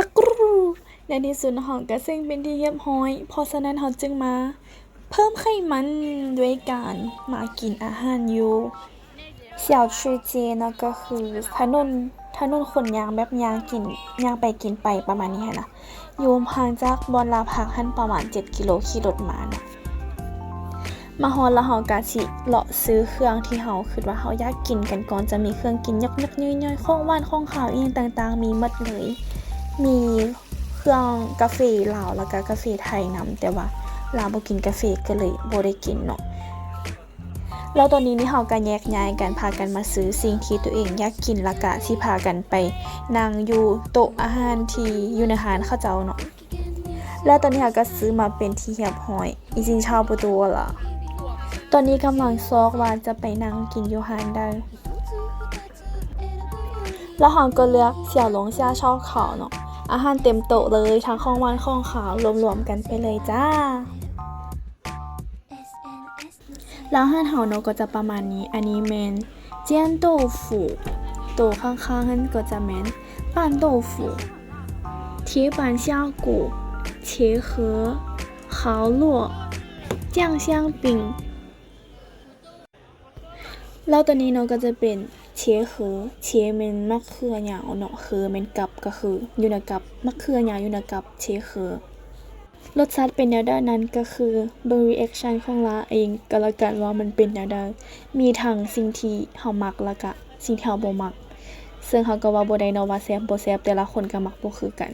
จักรูในที่สุดเฮาก็เซ็งเป็นที่เรียบร้อยเพราะฉะนั้นเฮาจึงมา เพิ่มไขมันด้วยการมากินอาหารอยู่เสี่ยวชื่อเจนะก็คือถนนถนนคนยางแบบยางกินยางไปกินไปประมาณนี้นะอยู่ห่างจากบอนลาพักหันประมาณ 7 กิโลขี่รถมานะมาฮอนล้วเฮากะสิเลาะซื้อเครื่องที่เฮาคิดว่าเฮาอยากกินกันก่อนจะมีเครื่องกินยักๆย่อยๆข้องหวานข้องข่าวอีหยังต่างๆ มีหมดเลย มีเครื่องกาแฟลาวแล้วก็กาแฟไทยนํแต่ว่าลาวบ่กินกาแฟก็เลยบ่ได้กินเนาะแล้วตอนนี้นี่เฮาก็แยกย้ายกันพากันมาซื้อสิ่งที่ตัวเองอยากกินและกะสิพากันไปนั่งอยู่โต๊ะอาหารที่อยู่ในร้านเขาเจ้าเนาะแล้วตอนนี้เฮาก็ซื้อมาเป็นที่เรียบร้อยอีจินชาวประตูล่ะตอนนี้กำลังซอกว่าจะไปนั่งกินอยู่ร้านใดแล้วเฮาก็เลือกเสี่ยวหลงซ่าชอบขาเนาะ อาหารเต็มโต๊ะเลยทั้งของหวานของขาวรวมๆกันไปเลยจ้า แล้วอาหารเฮาเนาะก็จะประมาณนี้ อันนี้แมนเจียนโต้ฟูโตวข้างๆนั่นก็จะแมนปั้นโต้ฟู铁板虾骨茄盒蚝烙酱香饼แล้วตัวนี้เนาะก็จะเป็น เชเคือเชเมนมะเขือหยาวเนาะคือเมนกับก็คืออยู่ในกับมะเขือหยาวอยู่ในกับเชเคือรสชาติเป็นแนวใดนั้นก็คือเบอร์รีแอคชั่นของลาเองก็แล้วกันว่ามันเป็นแนวใดมีทั้งสิ่งที่เฮามักแล้วก็สิ่งที่เฮาบ่มัก ซึ่งเฮาก็ว่าบ่ได้เนาะว่าแซ่บบ่แซ่บแต่ละคนก็มักบ่คือกัน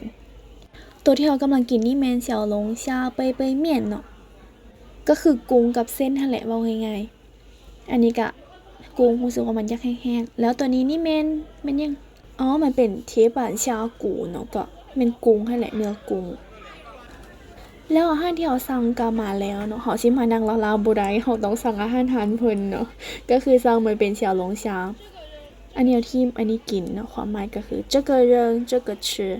ตัวที่เฮากำลังกินนี่แม่นเสี่ยวหลงชาเปยเปยเมี่ยนเนาะก็คือกุ้งกับเส้นนั่นแหละเว้าง่ายๆ อันนี้ก็ กุ้งรู้สึกว่ามันยักแห้งๆแล้วตัวนี้นี่เมนเมนยังอ๋อมันเป็นเทปานชากูเนาะก็เป็นกุ้งให้แหละเนื้อกุ้งแล้วอาหารที่เราสั่งกามาแล้วเนาะเขาชิมมานังลาลาบุไรเขาต้องสั่งอาหารทานเพลินเนาะก็คือสั่งมันเป็นเฉียวหลงชาอันนี้ทีมอันนี้กินเนาะความหมายก็คือเจ้าเกเริงเจ้าเกชื่อ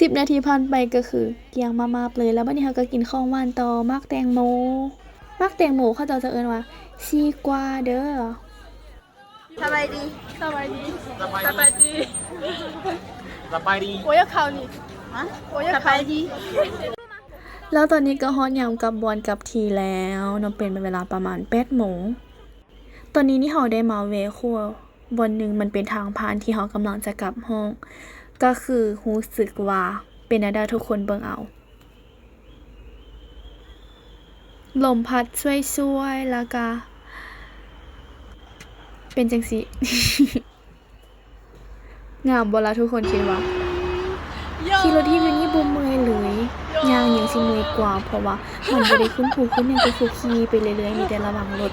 สิบนาทีผ่านไปก็คือเกียงมามาเลยแล้ววันนี้เขาก็กินข้าววันต่อมากแตงโม มักแตงโมเขาจะจะเอินว่าซีกวาเด้อสบายดีสบายดีสบายดีสบายดีโอ้ยเขานี่โอ้ยเขาดีแล้วตอนนี้ก็ฮอนยำกับบอลกับทีแล้วนมเป็นเป็นเวลาประมาณแปดโมงตอนนี้นี่เขาได้มาเวคัววันหนึ่งมันเป็นทางผ่านที่เขากำลังจะกลับห้อง ก็คือรู้สึกว่าเป็นนาดาทุกคนเบิ่งเอา ลมพัดช่วยๆแล้วก็เป็นจังสิงามบ่ล่ะทุกคนคิดว่าขี่รถที่วินนี่บ่เมื่อยเลยยางยังสิเมื่อยกว่า เพราะว่ามันบ่ได้ขึ้นภูขึ้นหยังก็คือขี่ไปเรื่อยๆมีแต่ระวังรถ